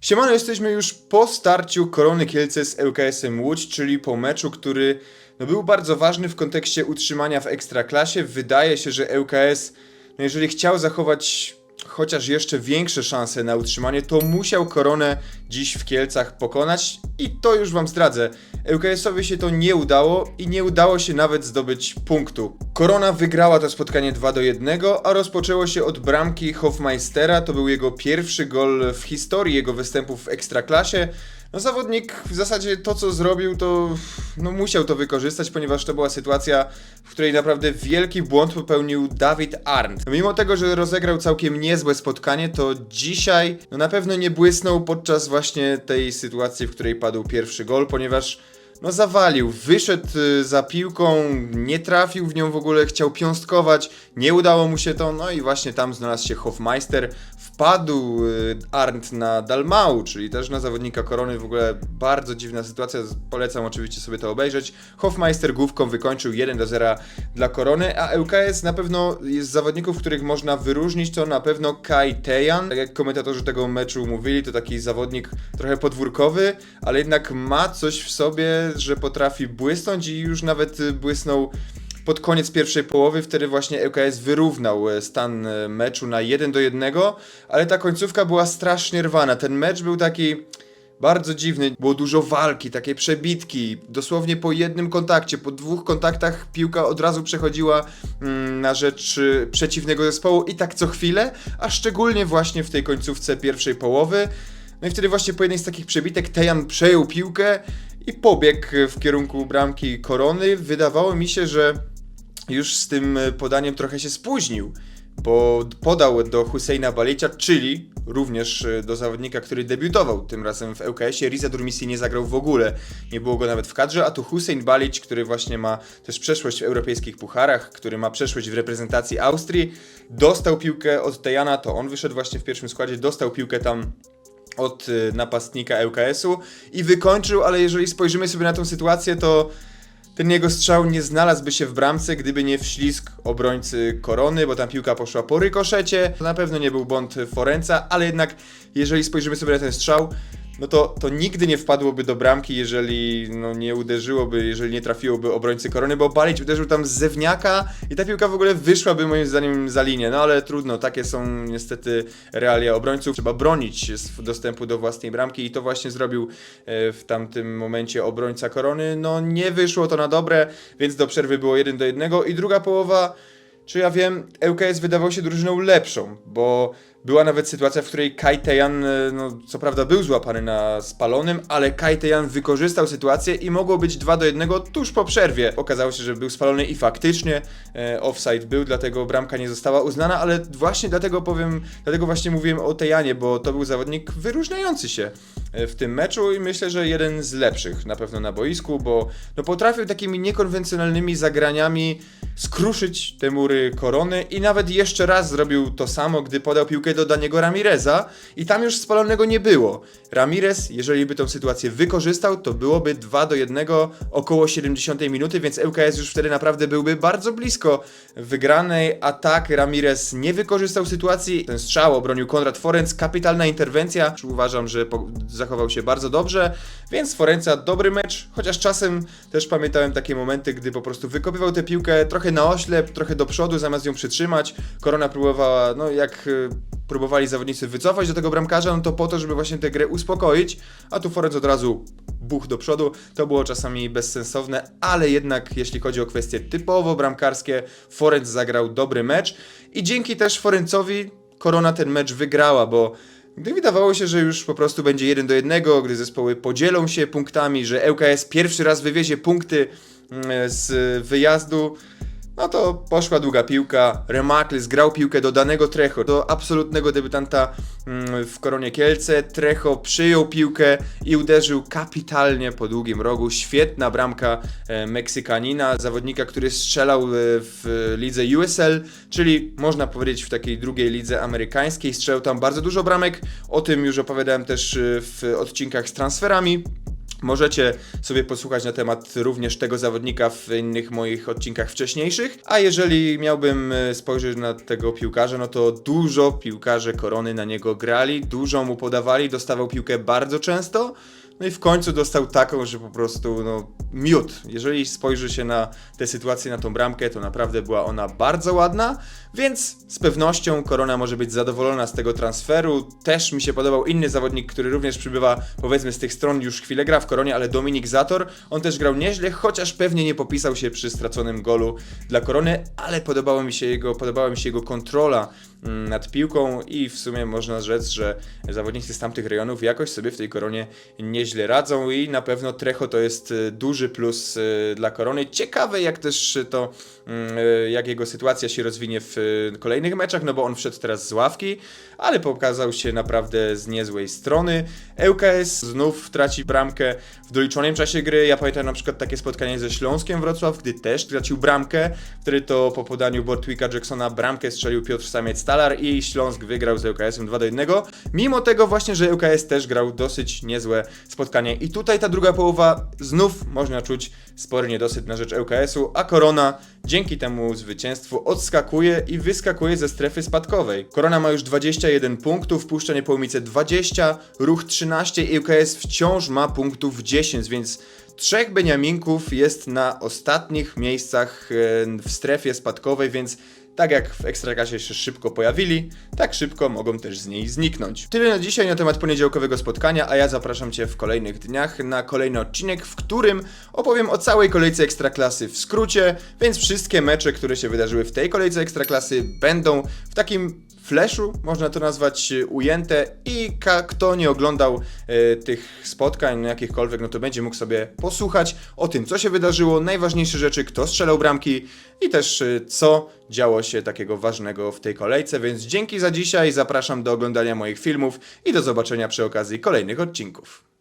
Siemano, jesteśmy już po starciu Korony Kielce z ŁKS-em Łódź, czyli po meczu, który no, był bardzo ważny w kontekście utrzymania w Ekstraklasie. Wydaje się, że ŁKS, no, jeżeli chciał zachować chociaż jeszcze większe szanse na utrzymanie, to musiał Koronę dziś w Kielcach pokonać i to już wam zdradzę. ŁKS-owi się to nie udało i nie udało się nawet zdobyć punktu. Korona wygrała to spotkanie 2 do 1, a rozpoczęło się od bramki Hofmeistera. To był jego pierwszy gol w historii jego występów w Ekstraklasie. No zawodnik w zasadzie to co zrobił to no musiał to wykorzystać, ponieważ to była sytuacja, w której naprawdę wielki błąd popełnił Dawid Arndt. No mimo tego, że rozegrał całkiem niezłe spotkanie, to dzisiaj no na pewno nie błysnął podczas właśnie tej sytuacji, w której padł pierwszy gol, ponieważ no zawalił, wyszedł y, za piłką, nie trafił w nią w ogóle, chciał piąstkować, nie udało mu się to, no i właśnie tam znalazł się Hofmeister, wpadł y, Arndt na Dalmau, czyli też na zawodnika Korony, w ogóle bardzo dziwna sytuacja, polecam oczywiście sobie to obejrzeć. Hofmeister główką wykończył 1 do 0 dla Korony, a ŁKS na pewno jest z zawodników, których można wyróżnić, to na pewno Kai Tejan, tak jak komentatorzy tego meczu mówili, to taki zawodnik trochę podwórkowy, ale jednak ma coś w sobie, że potrafi błysnąć i już nawet y, błysnął pod koniec pierwszej połowy, wtedy właśnie ŁKS wyrównał e, stan e, meczu na 1 do 1, ale ta końcówka była strasznie rwana. Ten mecz był taki bardzo dziwny, było dużo walki, takie przebitki, dosłownie po jednym kontakcie, po dwóch kontaktach piłka od razu przechodziła mm, na rzecz y, przeciwnego zespołu i tak co chwilę, a szczególnie właśnie w tej końcówce pierwszej połowy. No i wtedy właśnie po jednej z takich przebitek Tejan przejął piłkę i pobiegł w kierunku bramki Korony. Wydawało mi się, że już z tym e, podaniem trochę się spóźnił, bo podał do Husseina Balicia, czyli również e, do zawodnika, który debiutował tym razem w ŁKS-ie. Riza Durmisi nie zagrał w ogóle, nie było go nawet w kadrze, a tu Hussein Balic, który właśnie ma też przeszłość w europejskich pucharach, który ma przeszłość w reprezentacji Austrii, dostał piłkę od Tejana, to on wyszedł właśnie w pierwszym składzie, dostał piłkę tam od y, napastnika ŁKS-u i wykończył, ale jeżeli spojrzymy sobie na tą sytuację, to ten jego strzał nie znalazłby się w bramce, gdyby nie wślizg obrońcy Korony, bo tam piłka poszła po rykoszecie. To na pewno nie był błąd Forenca, ale jednak jeżeli spojrzymy sobie na ten strzał, no to, to nigdy nie wpadłoby do bramki, jeżeli no, nie uderzyłoby, jeżeli nie trafiłoby obrońcy Korony, bo Balić uderzył tam z zewniaka i ta piłka w ogóle wyszłaby moim zdaniem za linię. No ale trudno, takie są niestety realia obrońców. Trzeba bronić dostępu do własnej bramki i to właśnie zrobił e, w tamtym momencie obrońca Korony. No nie wyszło to na dobre, więc do przerwy było 1 do 1 i druga połowa czy ja wiem, ŁKS wydawał się drużyną lepszą, bo była nawet sytuacja, w której Kai Tejan, e, no co prawda był złapany na spalonym, ale Kai Tejan wykorzystał sytuację i mogło być 2 do 1 tuż po przerwie. Okazało się, że był spalony i faktycznie e, offside był, dlatego bramka nie została uznana, ale właśnie dlatego powiem, dlatego właśnie mówiłem o Tejanie, bo to był zawodnik wyróżniający się e, w tym meczu i myślę, że jeden z lepszych na pewno na boisku, bo no, potrafił takimi niekonwencjonalnymi zagraniami skruszyć te mury korony i nawet jeszcze raz zrobił to samo, gdy podał piłkę do Daniego Ramireza i tam już spalonego nie było. Ramirez, jeżeli by tą sytuację wykorzystał, to byłoby 2 do 1 około 70 minuty, więc ŁKS już wtedy naprawdę byłby bardzo blisko wygranej, a tak Ramirez nie wykorzystał sytuacji. Ten strzał obronił Konrad Forenc, kapitalna interwencja. Uważam, że zachował się bardzo dobrze, więc Forenca dobry mecz, chociaż czasem też pamiętałem takie momenty, gdy po prostu wykopywał tę piłkę trochę na oślep, trochę do przodu, zamiast ją przytrzymać. Korona próbowała, no jak y, próbowali zawodnicy wycofać do tego bramkarza, no to po to, żeby właśnie tę grę uspokoić, a tu Forenc od razu buch do przodu. To było czasami bezsensowne, ale jednak jeśli chodzi o kwestie typowo bramkarskie, Forenc zagrał dobry mecz i dzięki też Forencowi Korona ten mecz wygrała, bo gdy wydawało się, że już po prostu będzie 1 do 1, gdy zespoły podzielą się punktami, że ŁKS pierwszy raz wywiezie punkty mm, z wyjazdu, no to poszła długa piłka. Remaklis grał piłkę do danego Trecho, do absolutnego debiutanta mm, w Koronie Kielce. Trecho przyjął piłkę i uderzył kapitalnie po długim rogu. Świetna bramka e, Meksykanina, zawodnika, który strzelał e, w lidze USL, czyli można powiedzieć w takiej drugiej lidze amerykańskiej. Strzelał tam bardzo dużo bramek. O tym już opowiadałem też e, w odcinkach z transferami. Możecie sobie posłuchać na temat również tego zawodnika w innych moich odcinkach wcześniejszych. A jeżeli miałbym e, spojrzeć na tego piłkarza, no to dużo piłkarze korony na niego grali, dużo mu podawali, dostawał piłkę bardzo często. No i w końcu dostał taką, że po prostu no miód. Jeżeli spojrzy się na tę sytuację, na tą bramkę, to naprawdę była ona bardzo ładna, więc z pewnością Korona może być zadowolona z tego transferu. Też mi się podobał inny zawodnik, który również przybywa powiedzmy z tych stron już chwilę gra w Koronie, ale Dominik Zator. On też grał nieźle, chociaż pewnie nie popisał się przy straconym golu dla Korony, ale podobało mi się jego, podobała mi się jego kontrola nad piłką i w sumie można rzec, że zawodnicy z tamtych rejonów jakoś sobie w tej koronie nieźle radzą i na pewno Trecho to jest y, duży plus y, dla korony. Ciekawe jak też to, mm, y, jak jego sytuacja się rozwinie w kolejnych meczach, no bo on wszedł teraz z ławki, ale pokazał się naprawdę z niezłej strony. ŁKS znów traci bramkę w doliczonym czasie gry. Ja pamiętam na przykład takie spotkanie ze Śląskiem Wrocław, gdy też tracił bramkę, wtedy to po podaniu Bortwicka Jacksona bramkę strzelił Piotr Samiec-Stalar i Śląsk wygrał z ŁKS-em 2 do 1. Mimo tego właśnie, że ŁKS też grał dosyć niezłe spotkanie. I tutaj ta druga połowa znów można czuć spory niedosyt na rzecz ŁKS-u, a Korona dzięki temu zwycięstwu odskakuje i wyskakuje ze strefy spadkowej. Korona ma już 21 punktów, Puszczenie Połumice 20, Ruch 13 i ŁKS wciąż ma punktów 10, więc trzech Beniaminków jest na ostatnich miejscach e, w strefie spadkowej, więc tak jak w Ekstraklasie się szybko pojawili, tak szybko mogą też z niej zniknąć. Tyle na dzisiaj na temat poniedziałkowego spotkania, a ja zapraszam Cię w kolejnych dniach na kolejny odcinek, w którym opowiem o całej kolejce Ekstraklasy w skrócie, więc wszystkie mecze, które się wydarzyły w tej kolejce Ekstraklasy będą w takim flashu, można to nazwać e, ujęte. I kto nie oglądał e, tych spotkań no jakichkolwiek, no to będzie mógł sobie posłuchać o tym, co się wydarzyło, najważniejsze rzeczy, kto strzelał bramki i też e, co działo się takiego ważnego w tej kolejce, więc dzięki za dzisiaj, zapraszam do oglądania moich filmów i do zobaczenia przy okazji kolejnych odcinków.